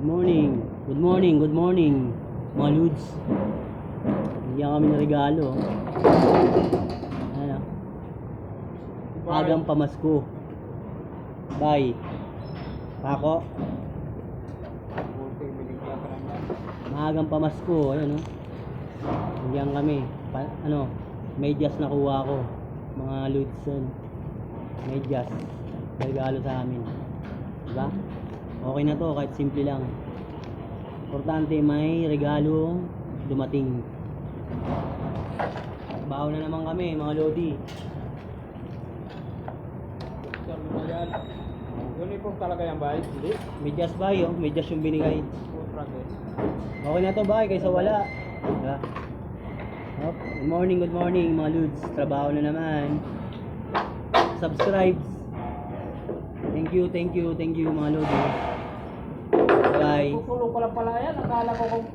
Good morning. Good morning, good morning. Mga Ludes. Bigyan kami ng regalo. Ano? Agang pamasko. Bye. Pako. Maagang pamasko. Ayun, no? Bigyan kami. Pa, ano? Medyas nakuha ko. Mga Ludes yun. Medyas. Regalo sa amin. Diba? Okay na to kahit simple lang. Importante may regalo dumating. Baho na naman kami mga Lodi. Uniform talaga yan, bay? Hindi. Medyas ba yun? Medyas yung binigay. Okay na to ba? Kaysa wala. Diba? Good morning, good morning mga Ludes. Trabaho na naman. Subscribe. Thank you, thank you, thank you mga Lodi. Bye. Tutulong ko lang pala yan. Akala ko kung